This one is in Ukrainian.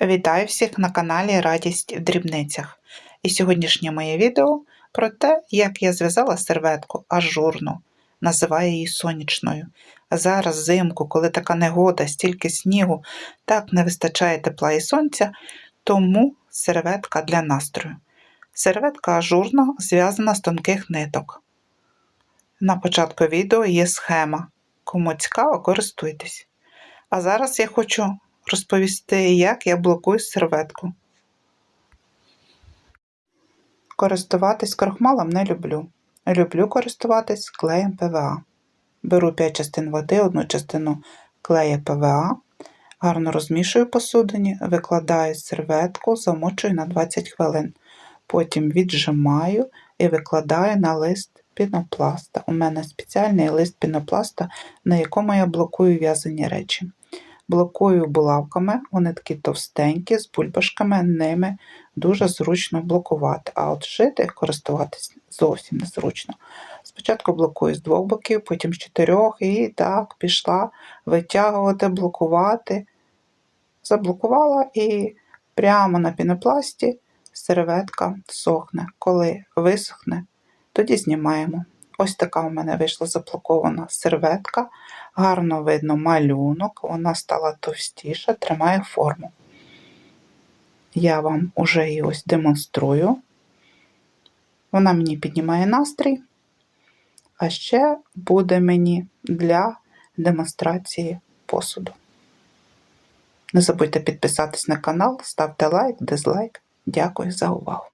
Вітаю всіх на каналі Радість в дрібницях. І сьогоднішнє моє відео про те, як я зв'язала серветку ажурну, називаю її сонячною. Зараз взимку, коли така негода, стільки снігу, так не вистачає тепла і сонця, тому серветка для настрою. Серветка ажурна, зв'язана з тонких ниток. На початку відео є схема. Кому цікаво, користуйтесь. А зараз я хочу розповісти, як я блокую серветку. Користуватись крохмалом не люблю. Люблю користуватись клеєм ПВА. Беру 5 частин води, одну частину клея ПВА, гарно розмішую посудині, викладаю серветку, замочую на 20 хвилин. Потім віджимаю і викладаю на лист пінопласта. У мене спеціальний лист пінопласта, на якому я блокую в'язані речі. Блокую булавками, вони такі товстенькі, з бульбашками, ними дуже зручно блокувати. А от шити, користуватись зовсім незручно. Спочатку блокую з двох боків, потім з чотирьох, і так пішла витягувати, блокувати. Заблокувала і прямо на пінопласті серветка сохне. Коли висохне, тоді знімаємо. Ось така у мене вийшла заблокована серветка. Гарно видно малюнок, вона стала товстіша, тримає форму. Я вам уже її ось демонструю. Вона мені піднімає настрій, а ще буде мені для демонстрації посуду. Не забудьте підписатись на канал, ставте лайк, дизлайк. Дякую за увагу!